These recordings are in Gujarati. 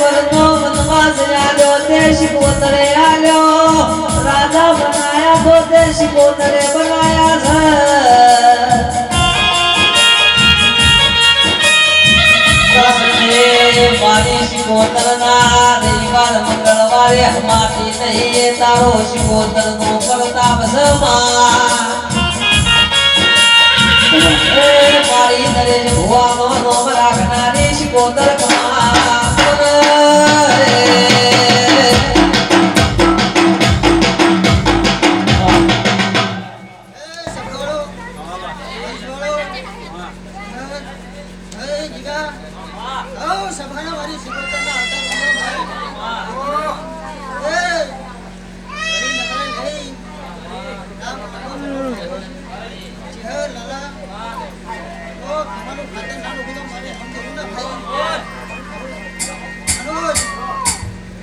વરનો વનવાસ આલ્યો તે શિકોતરે આલ્યો રાજા બનાયા તો તે શિકોતરે બનાયા છે મારી શિકોતરના રવિવાર મંગળવારે હમાતી નહીં તારો શિકોતરનો પ્રતાપ સમા એ મારી નરેશ ભુવાનો નોમ રાખનારી શિકોતર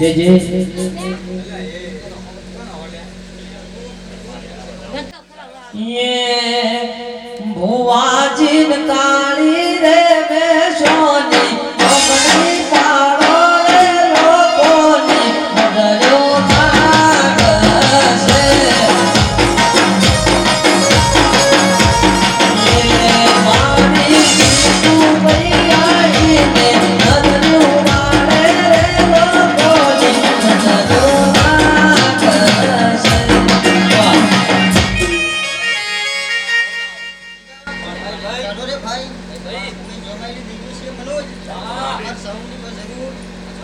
જે જે. ये ભુવાજી કાળી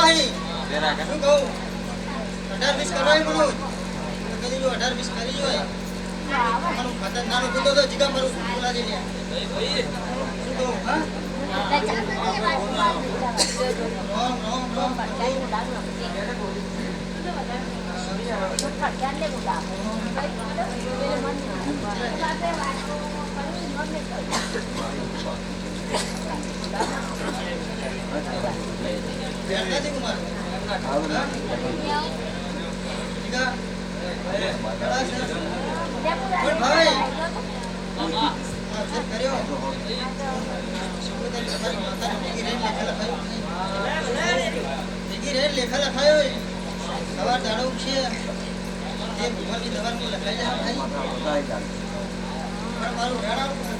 અઢાર વીસ કરવા હી શું કહું? અઢાર વીસ કરવા હી કરી જો અઢાર વીસ કરી જો મારું ખાતર નાનું કૂદો તો જીગા મારું બોલાજી લે શું કહું? હા? લેખા લખાયો સવાર દાડો છે તે ભૂમાની દવાની લખાઈ જાય મારું રાણા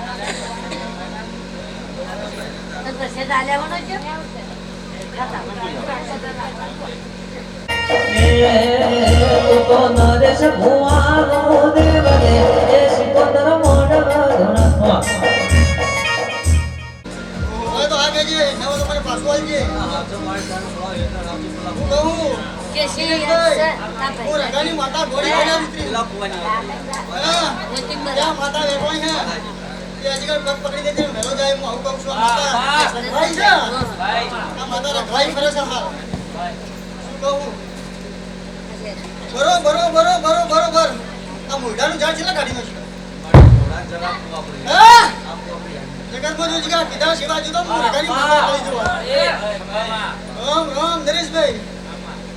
તો ભાઈ મનોજ બરોબર સોવી બનશી તો તો જો કોઈ બોલ્યું કીધા સિવાય જીતો મન રોમ રોમ જીગા સોવી બનશી તો કોઈ આગળ મારી પાસે ભેટ ના લાગે. તો નરેશ ભુવાનો દેવ એ શિકોતર મોઢ ધોણા હવે તો આ કહેજે નવો તો મને પાછો હું. કે હું. રંગાની માતા ગોળી બનાવી માતા વેપાઈ એ ને જાય ભાઈ હું કહું છું. આ માતા રખવાઈ માતા આ ઝાડ છેલ્લા કાઢી નાખ્યું હા જો માતા રામ નરેશભાઈ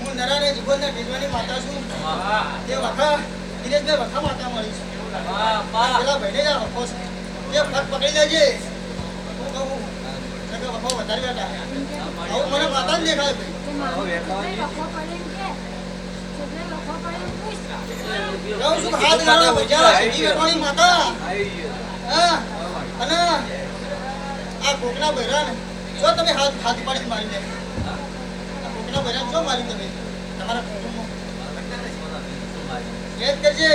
હું નરાને જીવનના ભેજવાની માતા છું. તે વખા દિનેશભાઈ વખા માતા મળી છું. પેલા ભાઈને જ આ વખો છે. ફટ પકડી લેજે. હું આ કોકના બૈરાને જો તમે હાથ હાથ પાડી મારી દે કોકના બૈરાને જો મારી તમે. તમારા કુટુંબમાં. યાદ કરજે.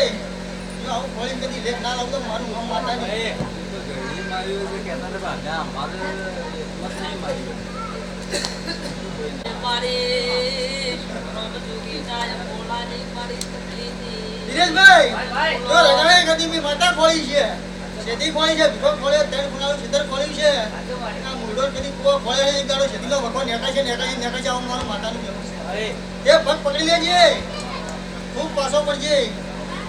જો આવું ખોળી કદી લેખ ના લાવું તો મારું નામ માતા નહીં દિનેશભાઈ જો રગડે કદી મી માતા ખોળી છે. શેતી ખોળી છે ભીખો ખોળ્યો તેલ ખોળાયું છેતર ખોળ્યું છે. આ કદી કુવો ખોળ્યો એક દાડો શેતીનો વખો નેકા છે નેકા છે નેકા છે આવું મારું માતાનું છે. તે પગ પકડી લેજે. ખૂબ પાછો પડજે.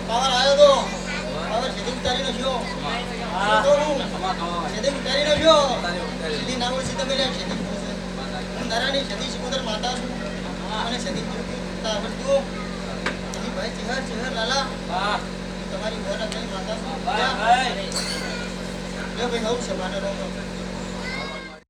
પાવર આવ્યો તો. પાવર શેતી ઉતારી હું. શેતી ઉતારી નાખ્યો. સીધી ના ઓળખી તમે લે શેતી પૂછે. હું નરાની શેતી શિકોતર માતા ભાઈ હું. તમારી છે. માનો રહો